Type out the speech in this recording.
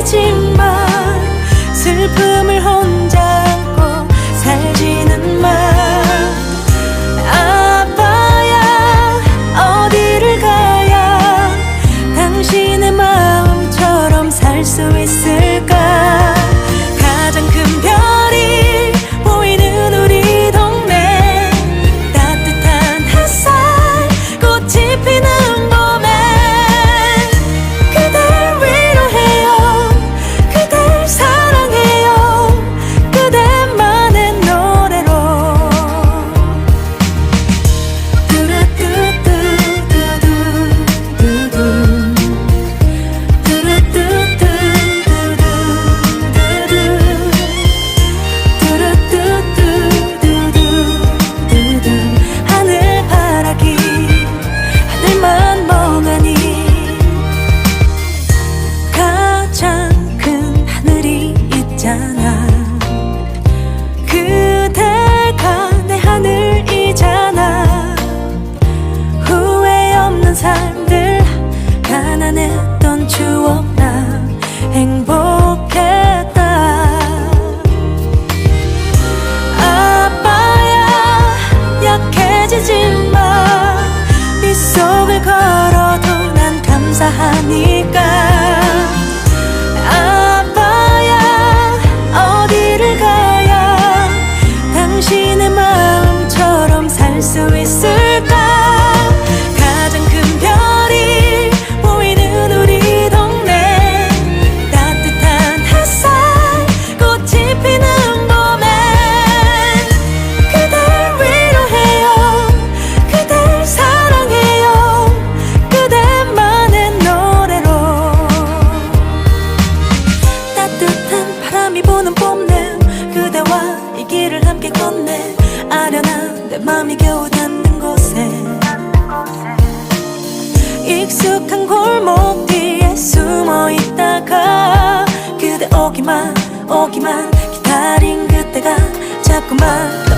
약해지지만 슬픔을 혼자 안고 살지는 마. 아빠야 어디를 가야 당신의 마음처럼 살 수 있을까 삶들 가난했던 추억 나 행복했다. 아빠야 약해지지만 네 속을 걸어도 난 감사하니까 함께 걷네. 아련한 내 맘이 겨우 닿는 곳에. 익숙한 골목 뒤에 숨어 있다가 그대 오기만 오기만 기다린 그때가 자꾸만